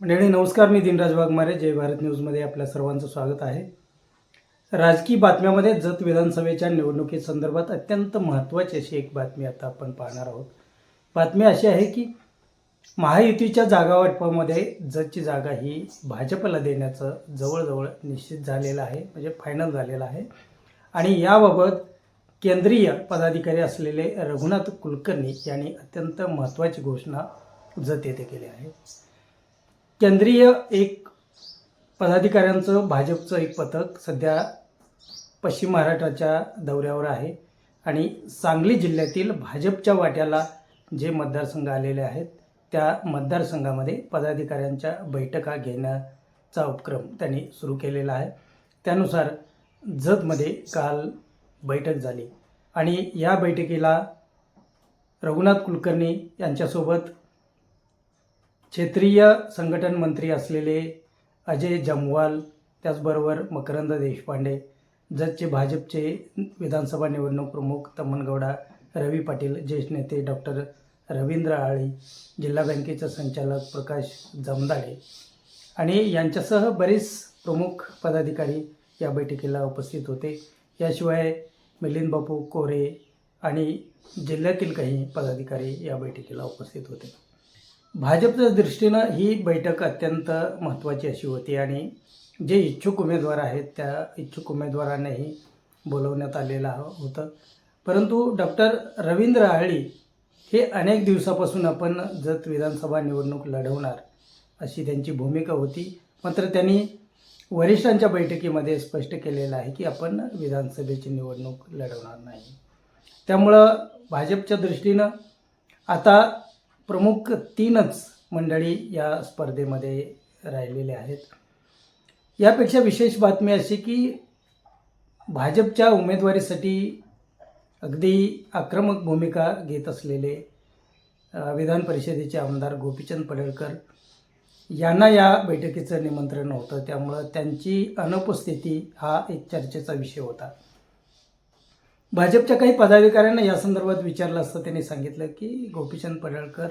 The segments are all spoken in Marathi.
मंडळी नमस्कार. मी दिनराज वाघमारे जय भारत न्यूजमध्ये आपल्या सर्वांचं स्वागत आहे. राजकीय बातम्यामध्ये जत विधानसभेच्या निवडणुकीसंदर्भात अत्यंत महत्त्वाची अशी एक बातमी आता आपण पाहणार आहोत. बातमी अशी आहे की महायुतीच्या जागावाटपामध्ये जतची जागा ही भाजपला देण्याचं जवळजवळ निश्चित झालेलं आहे म्हणजे फायनल झालेलं आहे. आणि याबाबत केंद्रीय पदाधिकारी असलेले रघुनाथ कुलकर्णी यांनी अत्यंत महत्त्वाची घोषणा जत येथे केली आहे. केंद्रीय एक पदाधिकाऱ्यांचं भाजपचं एक पथक सध्या पश्चिम महाराष्ट्राच्या दौऱ्यावर आहे. आणि सांगली जिल्ह्यातील भाजपच्या वाट्याला जे मतदारसंघ आलेले आहेत त्या मतदारसंघामध्ये पदाधिकाऱ्यांच्या बैठका घेण्याचा उपक्रम त्यांनी सुरू केलेला आहे. त्यानुसार जतमध्ये काल बैठक झाली. आणि या बैठकीला रघुनाथ कुलकर्णी यांच्यासोबत क्षेत्रीय संघटन मंत्री असलेले अजय जमवाल त्याचबरोबर मकरंद देशपांडे जतचे भाजपचे विधानसभा निवडणूक प्रमुख तमनगौडा रवी पाटील ज्येष्ठ नेते डॉक्टर रवींद्र आळी जिल्हा बँकेचे संचालक प्रकाश जमदाडे आणि यांच्यासह बरेच प्रमुख पदाधिकारी या बैठकीला उपस्थित होते. याशिवाय मिलिंद बापू कोरे आणि जिल्ह्यातील काही पदाधिकारी या बैठकीला उपस्थित होते. भाजपच्या दृष्टीनं ही बैठक अत्यंत महत्त्वाची अशी होती आणि जे इच्छुक उमेदवार आहेत त्या इच्छुक उमेदवारांनाही बोलवण्यात आलेलं होतं. परंतु डॉक्टर रवींद्र आळी हे अनेक दिवसापासून आपण जत विधानसभा निवडणूक लढवणार अशी त्यांची भूमिका होती. मात्र त्यांनी वरिष्ठांच्या बैठकीमध्ये स्पष्ट केलेलं आहे की आपण विधानसभेची निवडणूक लढवणार नाही. त्यामुळं भाजपच्या दृष्टीनं आता प्रमुख तीनच मंडळी या स्पर्धेमध्ये राहिलेले आहेत. यापेक्षा विशेष बातमी अशी की भाजपच्या उमेदवारीसाठी अगदी आक्रमक भूमिका घेत असलेले विधान परिषदेचे आमदार गोपीचंद पडळकर यांना या बैठकीचं निमंत्रण होतं. त्यामुळं त्यांची अनुपस्थिती हा एक चर्चेचा विषय होता. भाजपच्या काही पदाधिकाऱ्यांना या संदर्भात विचारलं असतं. त्यांनी सांगितलं की गोपीचंद पडळकर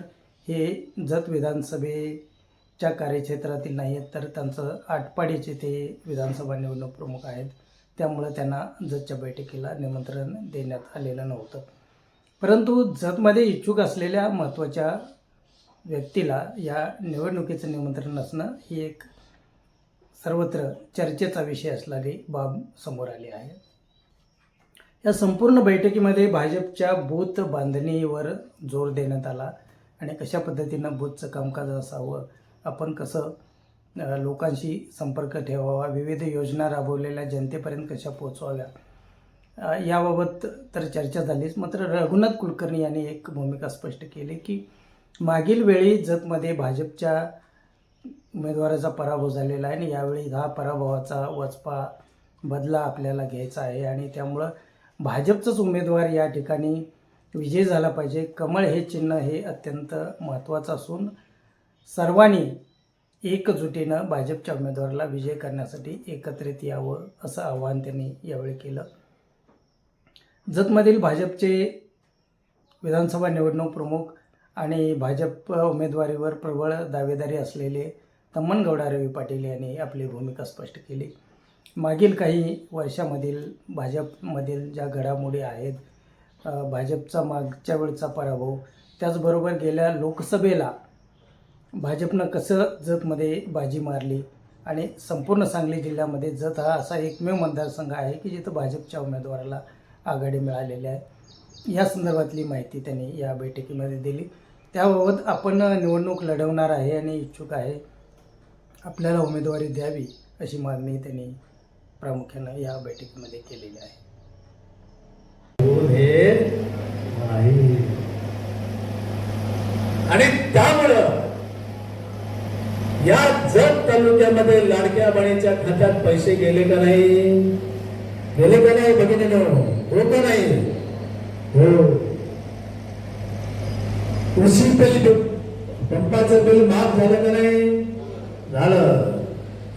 हे जत विधानसभेच्या कार्यक्षेत्रातील नाही आहेत तर त्यांचं आटपाडीचे ते विधानसभा निवडणूक प्रमुख आहेत. त्यामुळं त्यांना जतच्या बैठकीला निमंत्रण देण्यात आलेलं नव्हतं. परंतु जतमध्ये इच्छुक असलेल्या महत्त्वाच्या व्यक्तीला या निवडणुकीचं निमंत्रण नसणं ही एक सर्वत्र चर्चेचा विषय असणारी बाब समोर आली आहे. या संपूर्ण बैठकीमध्ये भाजपच्या बूथ बांधणीवर जोर देण्यात आला आणि कशा पद्धतीनं बूथचं कामकाज असावं आपण कसं लोकांशी संपर्क ठेवावा विविध योजना राबवलेल्या जनतेपर्यंत कशा पोचवाव्या याबाबत तर चर्चा झालीच. मात्र रघुनाथ कुलकर्णी यांनी एक भूमिका स्पष्ट केली की मागील वेळी जतमध्ये भाजपच्या उमेदवाराचा पराभव झालेला आहे आणि यावेळी हा पराभवाचा वचपा बदला आपल्याला घ्यायचा आहे आणि त्यामुळं भाजपचाच उमेदवार या ठिकाणी विजय झाला पाहिजे. कमळ हे चिन्ह हे अत्यंत महत्त्वाचं असून सर्वांनी एकजुटीनं भाजपच्या उमेदवाराला विजय करण्यासाठी एकत्रित यावं असं आवाहन त्यांनी यावेळी केलं. जतमधील भाजपचे विधानसभा निवडणूक प्रमुख आणि भाजप उमेदवारीवर प्रबळ दावेदारी असलेले तम्मनगौडा रवी पाटील यांनी आपली भूमिका स्पष्ट केली. मागील काही वर्षामधील भाजपमधील ज्या घडामोडी आहेत भाजपचा मागच्या वेळचा पराभव त्याचबरोबर गेल्या लोकसभेला भाजपनं कसं जतमध्ये बाजी मारली आणि संपूर्ण सांगली जिल्ह्यामध्ये जत हा असा एकमेव मतदारसंघ आहे की जिथं भाजपच्या उमेदवाराला आघाडी मिळालेली आहे. या संदर्भातली माहिती त्यांनी या बैठकीमध्ये दिली. त्याबाबत आपण निवडणूक लढवणार आहे आणि इच्छुक आहे. आपल्याला उमेदवारी द्यावी अशी मागणी त्यांनी प्रामुख्यानं या बैठकीमध्ये केलेली आहे. आणि त्यामुळं या जत तालुक्यामध्ये लाडक्या बहिणीच्या खात्यात पैसे गेले का नाही? गेले का नाही बघितले हो का नाही? हो. कृषी बिल पंपाचं बिल माफ झालं का नाही?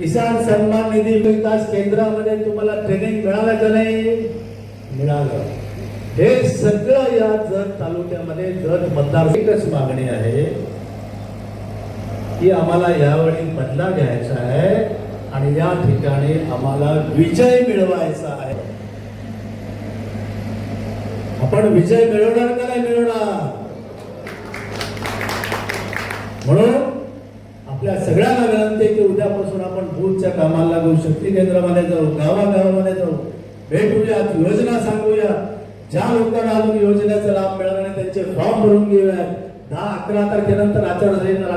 किसान सन्मान निधी विकास केंद्रामध्ये तुम्हाला ट्रेनिंग मिळालं का नाही? मिळालं. हे सगळं या जत तालुक्यामध्ये जत मतदार एकच मागणी आहे की आम्हाला यावेळी बदला घ्यायचा आहे आणि या ठिकाणी आम्हाला विजय मिळवायचा आहे. आपण विजय मिळवणार का नाही मिळवणार? म्हणून आपल्या सगळ्यांना विनंती आहे की उद्यापासून आपण बूथच्या कामाला लागू शक्ती केंद्रामध्ये जाऊ गावागावामध्ये जाऊ. भेटूयात योजना सांगूया. ज्या लोकांना अजून योजनेचा लाभ मिळाला नाही त्यांचे फॉर्म भरून घेऊयात. दहा अकरा तारखेनंतर आचारसंहिता